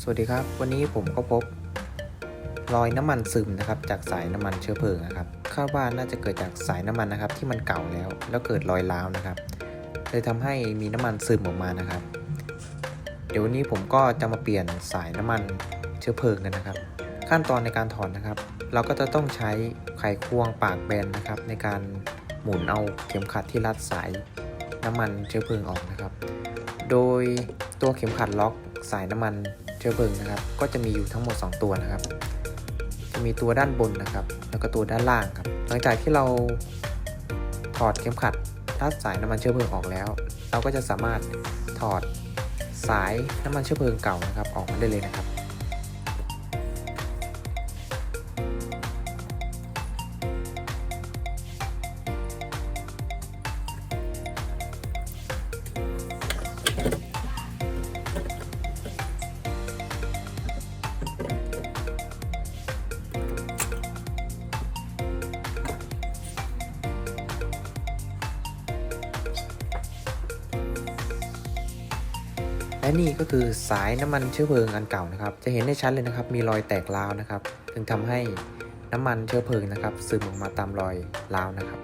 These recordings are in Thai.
สวัสดีครับ วันนี้ผมก็พบรอยน้ำมันซึมนะครับ จากสายน้ำมันเชื้อเพลิงนะครับคาดว่าน่าจะเกิดจากสายน้ำมันนะครับ ที่มันเก่าแล้ว แล้วเกิดรอยร้าวนะครับเลยทำให้มีน้ำมันซึมออกมานะครับ เดี๋ยววันนี้ผมก็จะมาเปลี่ยนสายน้ำมันเชื้อเพลิงกันนะครับ ขั้นตอนในการถอดนะครับ เราก็จะต้องใช้ไขควงปากแบนนะครับ ในการหมุนเอาเข็มขัดที่รัดสายน้ำมันเชื้อเพลิงออกนะครับ โดยตัวเข็มขัดล็อกสายน้ำมัน อเพลิงนะครับ ก็จะมีอยู่ทั้งหมด 2 ตัวนะครับ จะมีตัวด้านบนนะครับ แล้วก็ตัวด้านล่างครับ หลังจากที่เราถอดเข็มขัดรัดสายน้ำมันเชื้อเพลิงออกแล้ว เราก็จะสามารถถอดสายน้ำมันเชื้อเพลิงเก่านะครับ ออกมาได้เลยนะครับ และนี่ก็คือสายน้ำมันเชื้อเพลิงอันเก่านะครับ จะเห็นได้ชัดเลยนะครับ มีรอยแตกร้าวนะครับจึงทำให้น้ำมันเชื้อเพลิงนะครับ ซึมออกมาตามรอยร้าวนะครับ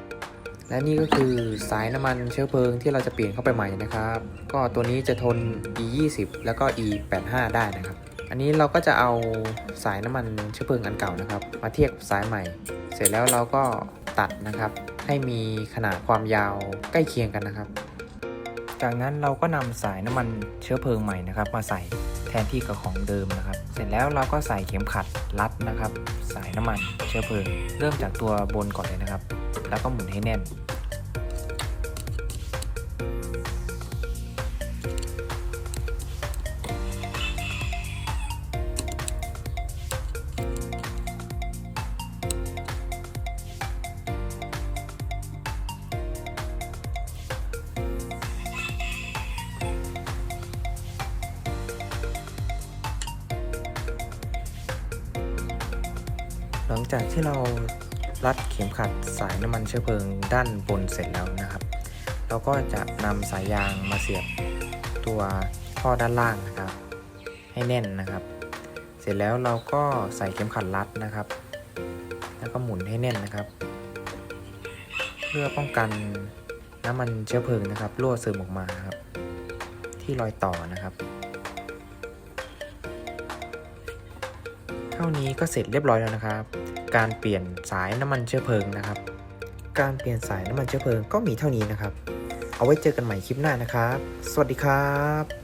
และนี่ก็คือสายน้ำมันเชื้อเพลิงที่เราจะเปลี่ยนเข้าไปใหม่นะครับ ก็ตัวนี้จะทน E20 แล้วก็ E85 ได้นะครับ อันนี้เราก็จะเอาสายน้ำมันเชื้อเพลิงอันเก่านะครับ มาเทียบสายใหม่ เสร็จแล้วเราก็ตัดนะครับ ให้มีขนาดความยาวใกล้เคียงกันนะครับ จากนั้นเราก็นำสายน้ำมันเชื้อเพลิงใหม่นะครับ มาใส่แทนที่กับของเดิมนะครับ เสร็จแล้วเราก็ใส่เข็มขัดรัดนะครับ สายน้ำมันเชื้อเพลิง เริ่มจากตัวบนก่อนเลยนะครับ แล้วก็หมุนให้แน่น หลังจากที่เรารัดเข็มขัดสายน้ำมันเชื้อเพลิงด้านบนเสร็จแล้วนะครับ เราก็จะนำสายยางมาเสียบตัวท่อด้านล่างนะครับ ให้แน่นนะครับ เสร็จแล้วเราก็ใส่เข็มขัดรัดนะครับ แล้วก็หมุนให้แน่นนะครับ เพื่อป้องกันน้ำมันเชื้อเพลิงนะครับรั่วซึมออกมาครับ ที่รอยต่อนะครับ ท่านี้ก็เสร็จเรียบร้อยแล้วนะครับ การเปลี่ยนสายน้ำมันเชื้อเพลิงนะครับ การเปลี่ยนสายน้ำมันเชื้อเพลิงก็มีเท่านี้นะครับ เอาไว้เจอกันใหม่คลิปหน้านะครับ สวัสดีครับ